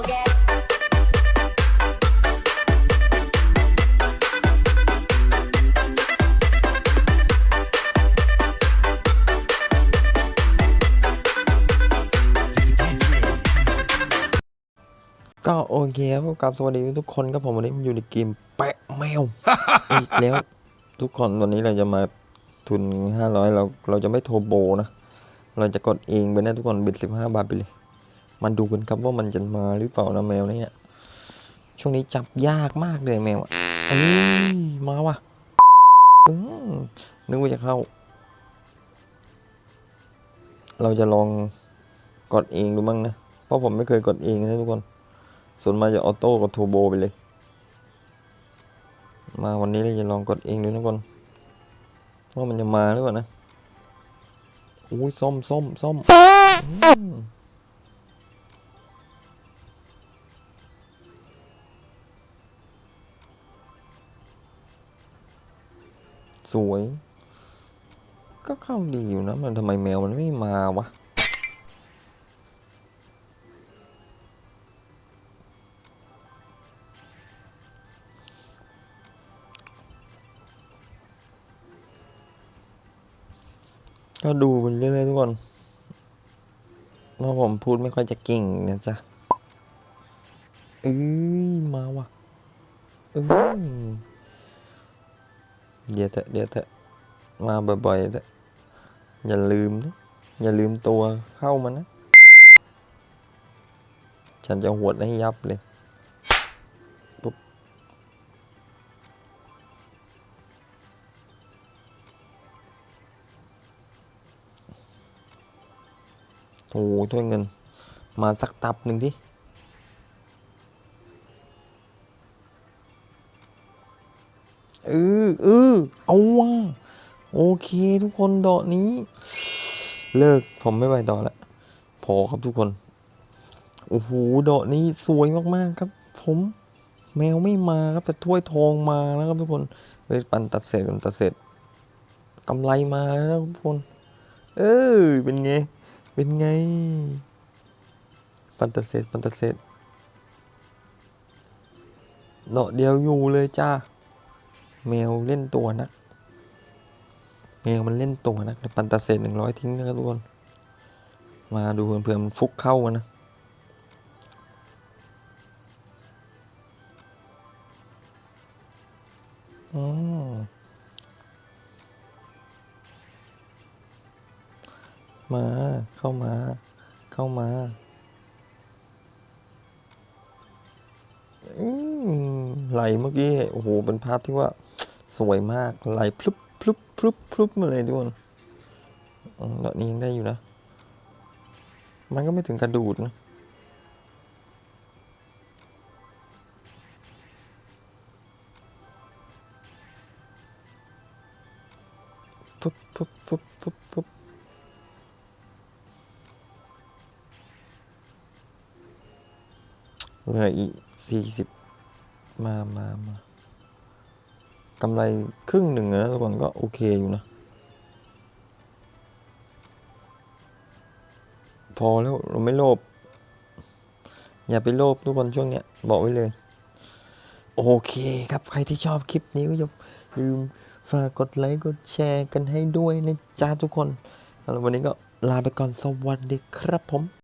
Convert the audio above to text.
forget. ก็โอเคครับพบกับสวัสดีทุกคนครับผมวันนี้อยู่ในเกมแปะแมวอีกแล้ว ทุกคนวันนี้เราจะมาทุน 500 เราเราจะไม่โทรโบนะ เราจะกดเองไปนะทุกคนบิด 15 บาทไปเลย มันดูกันครับว่ามันจะมาหรือเปล่านะแมวเนี่ย ช่วงนี้จับยากมากเลยแมวอะเอ้ยมาว่ะอืมนึกว่าจะเข้า เราจะลองกดเองดูบ้างนะ เพราะผมไม่เคยกดเองนะทุกคน ส่วนมากจะออโต้กับโทโบไปเลย มาวันนี้เราจะลองกดเองดูนะทุกคน ว่ามันจะมาหรือเปล่านะ อุ้ยส้มส้มส้ม สวย ก็เข้าดีอยู่นะ มันทำไมแมวมันไม่มาวะ ก็ดูไปเรื่อยๆทุกคนเพราะผมพูดไม่ค่อยจะเก่งนะจ๊ะเอ้ย มาว่ะเอ้ย เดี๋ยวเถอะเดี๋ยวเถอะมาบ่อยๆเถอะอย่าลืมนะอย่าลืมตัวเข้ามานะ ฉันจะหวดให้ยับเลยปุ๊บโอ้โหถ้วยเงิน มาสักตับหนึ่งที่ เออเออเอาว่ะโอเคทุกคนดอกนี้ เลิกผมไม่ไปต่อละพอครับทุกคน โอ้โหดอกนี้สวยมากๆครับ ผมแมวไม่มาครับแต่ถ้วยทองมาแล้วครับทุกคนเฮ้ยปันตัดเศษกันตัดเศษกำไรมาแล้วนะทุกคน เออเป็นไง เป็นไง ปันตัดเศษปันตัดเศษเนาะเดียวอยู่เลยจ้า แมวเล่นตัวนักแมวมันเล่นตัวนักปันตัดเศษหนึ่งร้อยทิ้งนะครับทุกคนมาดูเพื่อนๆมันฟุกเข้ามานะมา เข้ามา เข้ามาอืไหลเมื่อกี้ โอ้โห เป็นภาพที่ว่า สวยมากไหลพลุบพลุบพลุบพลุบมาเลยทุกคนอืมดอกนี้ยังได้อยู่นะ มันก็ไม่ถึงกระดูดนะฟึบฟึบฟึบฟึบฟึบเหลืออีกสี่สิบมามามา กำไรครึ่งหนึ่งนะทุกคนก็โอเคอยู่นะ พอแล้วเราไม่โลภอย่าไปโลภทุกคนช่วงเนี้ยบอกไว้เลย โอเคครับใครที่ชอบคลิปนี้ก็อย่าลืมฝากกดไลค์กดแชร์กันให้ด้วยนะจ้าทุกคนแล้ววันนี้ก็ลาไปก่อนสวัสดีครับผม